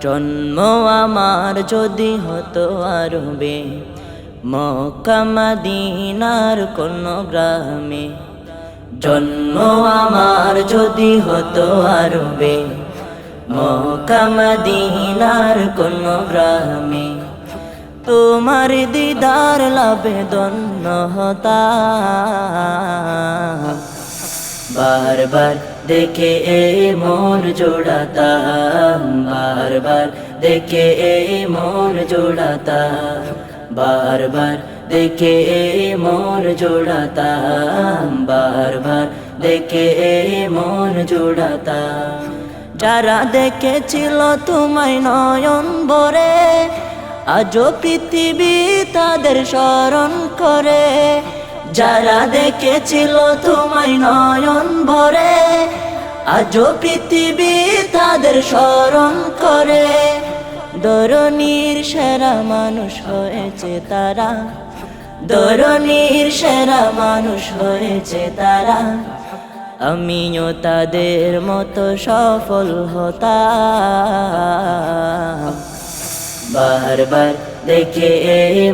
জন্ম আমার যদি হতো আরবে, মক্কা মদিনার কোন গ্রামে। জন্ম আমার যদি হতো আরবে, মক্কা মদিনার কোন গ্রামে। তোমার দিদার লাভে দন্য হতা। বারবার দেখে এ মন জোড়াতাম বারবার। দেখে এ মন জোড়াতাম বারবার। দেখে এ মন জোড়াতাম বারবার। দেখে এ মন জোড়াতাম। যারা দেখেছিল তোমায় নয়ন বরে আজও পৃথিবী তাদের স্মরণ করে। যারা দেখেছিল তোমায় নয়ন ভরে আজও পৃথিবী তাদের স্মরণ করে। দরনির সেরা মানুষ হয়েছে তারা। দরনির সেরা মানুষ হয়েছে তারা। আমিও তাদের মতো সফল হতাম। বারবার দেখে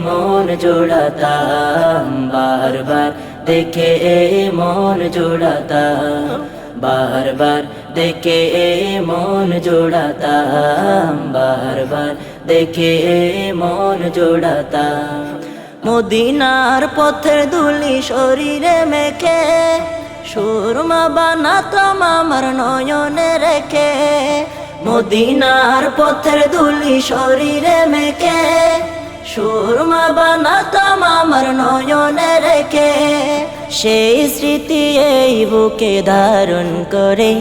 মন জোড়াতাম। বারবার দেখে মন জোড়াতাম। বারবার দেখে মন জোড়াতাম, বারবার দেখে মন জোড়াতাম। মদিনার পথের দুলি শরীরে মেখে, সুরমা বানাতাম আমার নয়নে রেখে। মদিনার পথের দুলি শরীরে মেখে, সুরমা বানাতাম আমার নয়নে রেখে। সেই স্মৃতি এই বুকে ধারণ করে,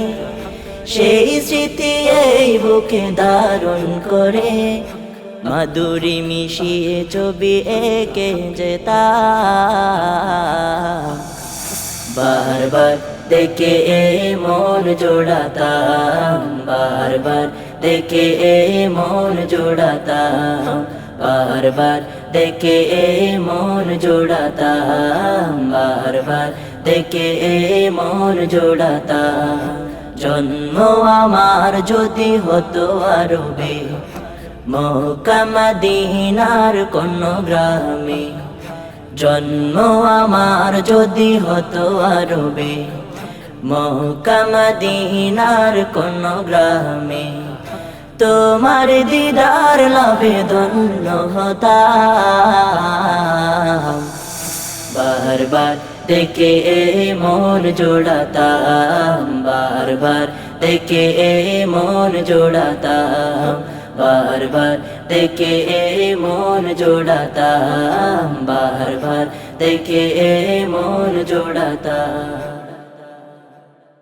সেই স্মৃতি এই বুকে ধারণ করে। মাধুরী মিশিয়ে ছবি একে যেতা বারবার দেখে এ মন জোড়াতাম। বারবার দেখে এ মন জোড়াতাম। বারবার দেখে মন জোড়াতাম বারবার। দেখে মন জোড়াতাম। জন্ম আমার যদি হতো আরবে মক্কা মদিনার কোন গ্রামে। জন্ম আমার যদি হতো আরবে মক্কা মদিনার কোন গ্রামে। তোমার দিদার লাভে ধন্য হতাম। বারবার দেখে এ মন জোড়াতাম। বারবার দেখে এ মন জোড়াতাম। বারবার দেখে এ মন জোড়াতাম। বারবার দেখে এ মন জোড়াতাম।